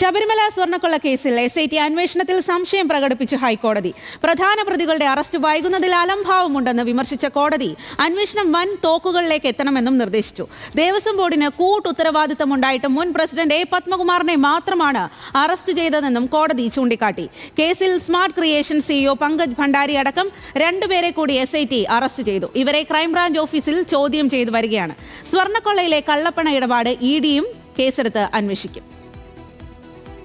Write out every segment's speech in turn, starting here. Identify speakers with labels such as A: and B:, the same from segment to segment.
A: ശബരിമല സ്വർണക്കൊള്ള കേസിൽ S I T അന്വേഷണത്തിൽ സംശയം പ്രകടിപ്പിച്ച് ഹൈക്കോടതി. പ്രധാന പ്രതികളുടെ അറസ്റ്റ് വൈകുന്നതിൽ അലംഭാവമുണ്ടെന്ന് വിമർശിച്ച കോടതി അന്വേഷണം വൻ തോക്കുകളിലേക്ക് എത്തണമെന്നും നിർദ്ദേശിച്ചു. ദേവസ്വം ബോർഡിന് കൂട്ടുത്തരവാദിത്തമുണ്ടായിട്ട് മുൻ പ്രസിഡന്റ് എ പത്മകുമാറിനെ മാത്രമാണ് അറസ്റ്റ് ചെയ്തതെന്നും കോടതി ചൂണ്ടിക്കാട്ടി. കേസിൽ smart creation CEO Pankaj Bhandari അടക്കം രണ്ടുപേരെ കൂടി എസ് ഐ ടി അറസ്റ്റ് ചെയ്തു. ഇവരെ ക്രൈംബ്രാഞ്ച് ഓഫീസിൽ ചോദ്യം ചെയ്തു വരികയാണ്. സ്വർണക്കൊള്ളയിലെ കള്ളപ്പണ ഇടപാട് ഇ ഡിയും കേസെടുത്ത് അന്വേഷിക്കും.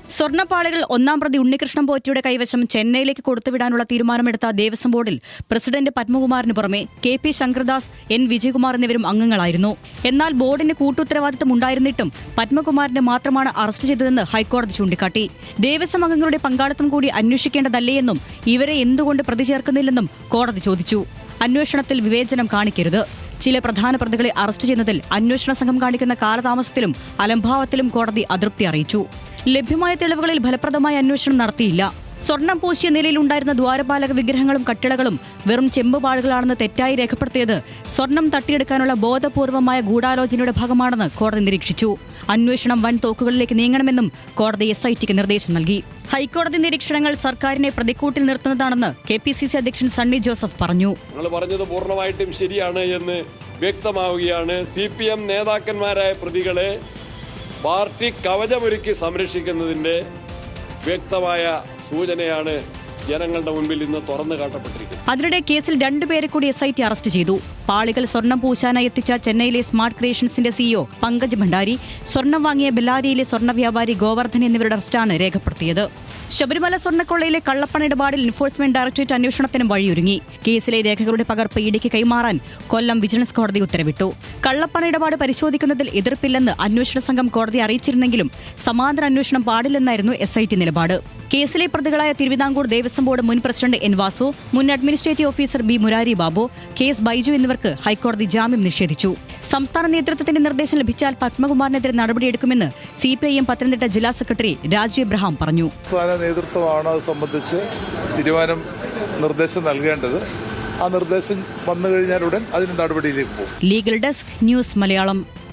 B: സ്വർണപ്പാളികൾ ഒന്നാം പ്രതി ഉണ്ണികൃഷ്ണൻ പോറ്റിയുടെ കൈവശം ചെന്നൈയിലേക്ക് കൊടുത്തുവിടാനുള്ള തീരുമാനമെടുത്ത ദേവസ്വം ബോർഡിൽ പ്രസിഡന്റ് പത്മകുമാറിന് പുറമെ K P Sankardas N Vijayakumar എന്നിവരും അംഗങ്ങളായിരുന്നു. എന്നാൽ ബോർഡിന് കൂട്ടുത്തരവാദിത്തം ഉണ്ടായിരുന്നിട്ടും പത്മകുമാറിനെ മാത്രമാണ് അറസ്റ്റ് ചെയ്തതെന്ന് ഹൈക്കോടതി ചൂണ്ടിക്കാട്ടി. ദേവസ്വം അംഗങ്ങളുടെ പങ്കാളിത്തം കൂടി അന്വേഷിക്കേണ്ടതല്ലേ എന്നും ഇവരെ എന്തുകൊണ്ട് പ്രതി ചേർക്കുന്നില്ലെന്നും കോടതി ചോദിച്ചു. അന്വേഷണത്തിൽ വിവേചനം കാണിക്കരുത്. ചില പ്രധാന പ്രതികളെ അറസ്റ്റ് ചെയ്യുന്നതിൽ അന്വേഷണ സംഘം കാണിക്കുന്ന കാലതാമസത്തിലും അലംഭാവത്തിലും കോടതി അതൃപ്തി അറിയിച്ചു. ലഭ്യമായ തെളിവുകളിൽ ഫലപ്രദമായ അന്വേഷണം നടത്തിയില്ല. സ്വർണം പൂശിയ നിലയിലുണ്ടായിരുന്ന ദ്വാരപാലക വിഗ്രഹങ്ങളും കട്ടിളകളും വെറും ചെമ്പുപാടുകളാണെന്ന് തെറ്റായി രേഖപ്പെടുത്തിയത് സ്വർണം തട്ടിയെടുക്കാനുള്ള ബോധപൂർവമായ ഗൂഢാലോചനയുടെ ഭാഗമാണെന്ന് കോടതി നിരീക്ഷിച്ചു. അന്വേഷണം വൻ തോക്കുകളിലേക്ക് നീങ്ങണമെന്നും കോടതി എസ് ഐ ടിക്ക് നിർദ്ദേശം നൽകി. ഹൈക്കോടതി നിരീക്ഷണങ്ങൾ സർക്കാരിനെ പ്രതിക്കൂട്ടിൽ നിർത്തുന്നതാണെന്ന് കെ പി സി സി അധ്യക്ഷൻ സണ്ണി ജോസഫ് പറഞ്ഞു.
C: പറഞ്ഞത് പൂർണമായിട്ടും ശരിയാണ് എന്ന് വ്യക്തമാവുകയാണ്. സി പി എം നേതാക്കന്മാരായ പ്രതികളെ പാർട്ടി കവചമൊരുക്കി സംരക്ഷിക്കുന്നതിന്റെ വ്യക്തമായ സൂചനയാണ് ജനങ്ങളുടെ മുമ്പിൽ ഇന്ന് തുറന്നു കാട്ടപ്പെട്ടിരിക്കുന്നു.
B: അതിനിടെ കേസിൽ രണ്ടുപേരെ കൂടി എസ് ഐ ടി അറസ്റ്റ് ചെയ്തു. പാളികൾ സ്വർണം പൂശാനായി എത്തിച്ച ചെന്നൈയിലെ സ്മാർട്ട് ക്രിയേഷൻസിന്റെ സിഇഒ പങ്കജ് ഭണ്ഡാരി സ്വർണം വാങ്ങിയ ബെല്ലാരിയിലെ സ്വർണ വ്യാപാരി ഗോവർദ്ധൻ എന്നിവരുടെ അറസ്റ്റാണ് രേഖപ്പെടുത്തിയത്. ശബരിമല സ്വർണക്കൊള്ളയിലെ കള്ളപ്പണ ഇടപാടിൽ എൻഫോഴ്സ്മെന്റ് ഡയറക്ടറേറ്റ് അന്വേഷണത്തിന് വഴിയൊരുങ്ങി. കേസിലെ രേഖകളുടെ പകർപ്പ് ഇടിക്ക് കൈമാറാൻ കൊല്ലം വിജിലൻസ് കോടതി ഉത്തരവിട്ടു. കള്ളപ്പണ ഇടപാട് പരിശോധിക്കുന്നതിൽ എതിർപ്പില്ലെന്ന് അന്വേഷണ സംഘം കോടതി അറിയിച്ചിരുന്നെങ്കിലും സമാന്തര അന്വേഷണം പാടില്ലെന്നായിരുന്നു എസ് നിലപാട്. കേസിലെ പ്രതികളായ തിരുവിതാംകൂർ ദേവസ്വം ബോർഡ് മുൻ പ്രസിഡന്റ് എൻ വാസു മുൻ administrative officer B Murari Babu case S Baiju എന്നിവർക്ക് ഹൈക്കോടതി ജാമ്യം നിഷേധിച്ചു. സംസ്ഥാന നേതൃത്വത്തിന്റെ നിർദ്ദേശം ലഭിച്ചാൽ പത്മകുമാറിനെതിരെ നടപടിയെടുക്കുമെന്ന് C P I M Pathanamthitta ജില്ലാ സെക്രട്ടറി രാജു എബ്രഹാം പറഞ്ഞു.
D: സംസ്ഥാന നേതൃത്വമാണ് സംബന്ധിച്ച് തീരുമാനം നിർദ്ദേശം നൽകേണ്ടത്. ആ നിർദ്ദേശം വന്നു കഴിഞ്ഞാൽ ഉടൻ അതിന് നടപടിയിലേക്ക് പോകും.
B: Legal desk news Malayalam.